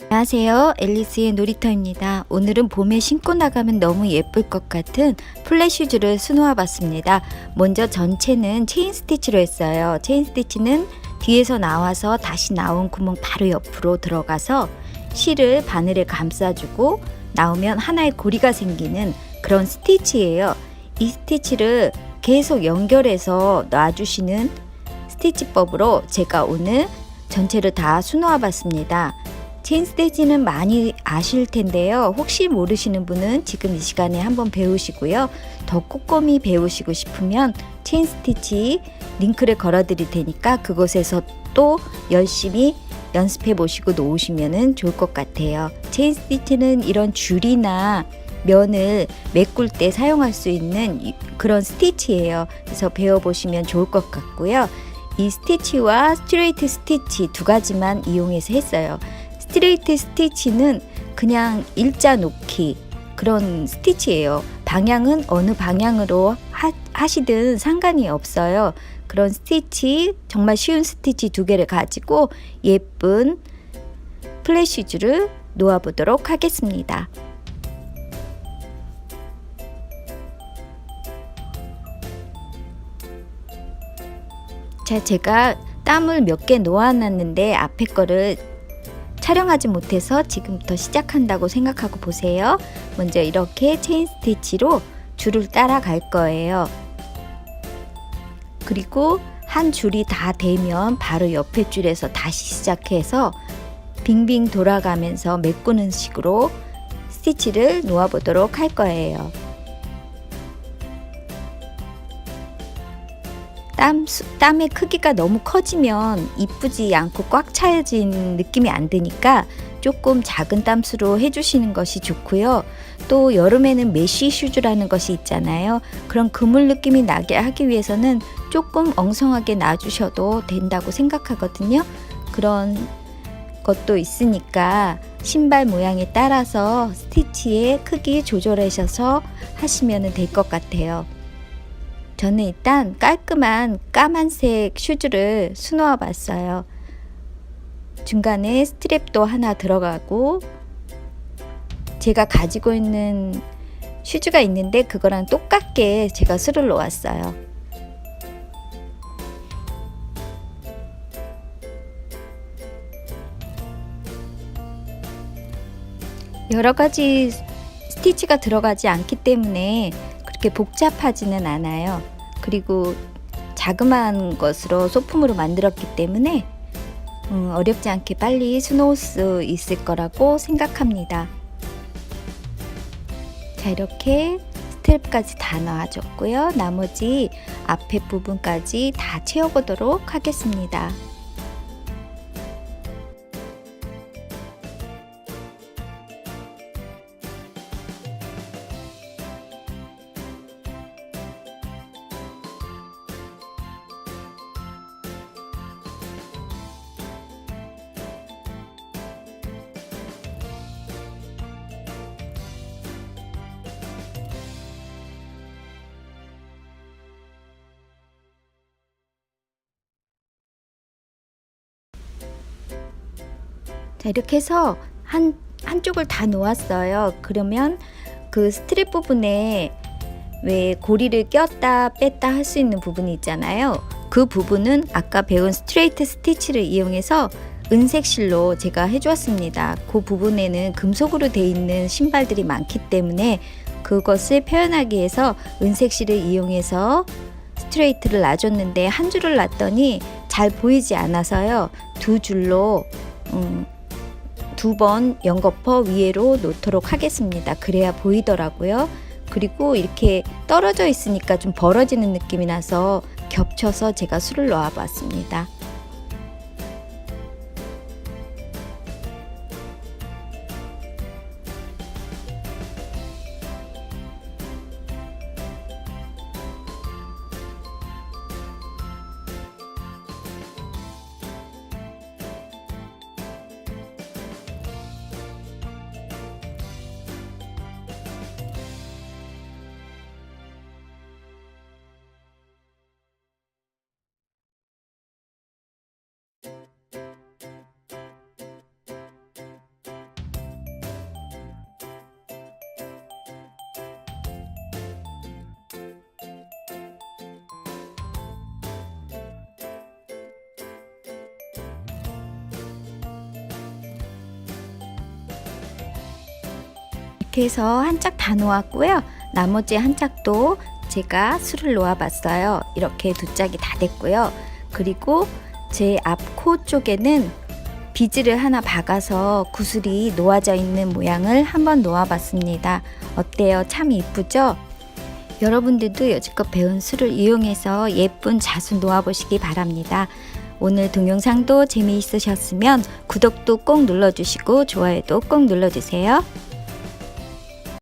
안녕하세요. 앨리스의 놀이터입니다. 오늘은 봄에 신고 나가면 너무 예쁠 것 같은 플랫 슈즈를 수놓아 봤습니다. 먼저 전체는 체인 스티치로 했어요. 체인 스티치는 뒤에서 나와서 다시 나온 구멍 바로 옆으로 들어가서 실을 바늘에 감싸주고 나오면 하나의 고리가 생기는 그런 스티치예요. 이 스티치를 계속 연결해서 놔주시는 스티치법으로 제가 오늘 전체를 다 수놓아 봤습니다. 체인 스티치는 많이 아실 텐데요. 혹시 모르시는 분은 지금 이 시간에 한번 배우시고요. 더 꼼꼼히 배우시고 싶으면 체인 스티치 링크를 걸어 드릴 테니까 그곳에서 또 열심히 연습해 보시고 놓으시면 좋을 것 같아요. 체인 스티치는 이런 줄이나 면을 메꿀 때 사용할 수 있는 이- 그런 스티치예요. 그래서 배워보시면 좋을 것 같고요. 이 스티치와 스트레이트 스티치 두 가지만 이용해서 했어요. 스트레이트 스티치는 그냥 일자 놓기 그런 스티치예요. 방향은 어느 방향으로 하, 하시든 상관이 없어요. 그런 스티치 정말 쉬운 스티치 두 개를 가지고 예쁜 플래시즈를 놓아 보도록 하겠습니다. 자, 제가 땀을 몇 개 놓아놨는데 앞에 거를 촬영하지 못해서 지금부터 시작한다고 생각하고 보세요. 먼저 이렇게 체인 스티치로 줄을 따라갈 거예요. 그리고 한 줄이 다 되면 바로 옆에 줄에서 다시 시작해서 빙빙 돌아가면서 메꾸는 식으로 스티치를 놓아 보도록 할 거예요. 땀, 수- 땀의 크기가 너무 커지면 이쁘지 않고 꽉 차여진 느낌이 안 드니까 조금 작은 땀수로 해주시는 것이 좋고요. 또 여름에는 메쉬 슈즈라는 것이 있잖아요. 그런 그물 느낌이 나게 하기 위해서는 조금 엉성하게 놔주셔도 된다고 생각하거든요. 그런 것도 있으니까 신발 모양에 따라서 스티치의 크기 조절하셔서 하시면 될 것 같아요. 저는 일단 깔끔한 까만색 슈즈를 수놓아 봤어요. 중간에 스트랩도 하나 들어가고 제가 가지고 있는 슈즈가 있는데 그거랑 똑같게 제가 수를 놓았어요. 여러 가지 스티치가 들어가지 않기 때문에 그렇게 복잡하지는 않아요. 그리고 자그마한 것으로 소품으로 만들었기 때문에 음, 어렵지 않게 빨리 수놓을 수 있을 거라고 생각합니다. 자, 이렇게 스트랩까지 다 놔줬고요. 나머지 앞에 부분까지 다 채워보도록 하겠습니다. 자, 이렇게 해서 한, 한쪽을 다 놓았어요. 그러면 그 스트랩 부분에 왜 고리를 꼈다 뺐다 할 수 있는 부분이 있잖아요. 그 부분은 아까 배운 스트레이트 스티치를 이용해서 은색 실로 제가 해주었습니다. 그 부분에는 금속으로 돼 있는 신발들이 많기 때문에 그것을 표현하기 위해서 은색 실을 이용해서 스트레이트를 놔줬는데 한 줄을 놨더니 잘 보이지 않아서요. 두 줄로 음, 두 번 연거퍼 위에로 놓도록 하겠습니다. 그래야 보이더라고요. 그리고 이렇게 떨어져 있으니까 좀 벌어지는 느낌이 나서 겹쳐서 제가 술을 놓아 봤습니다. 이렇게 해서 한 짝 다 놓았고요. 나머지 한 짝도 제가 술을 놓아봤어요. 이렇게 두 짝이 다 됐고요. 그리고 제 앞 코 쪽에는 비즈를 하나 박아서 구슬이 놓아져 있는 모양을 한번 놓아봤습니다. 어때요? 참 이쁘죠? 여러분들도 여지껏 배운 술을 이용해서 예쁜 자수 놓아보시기 바랍니다. 오늘 동영상도 재미있으셨으면 구독도 꼭 눌러주시고 좋아요도 꼭 눌러주세요.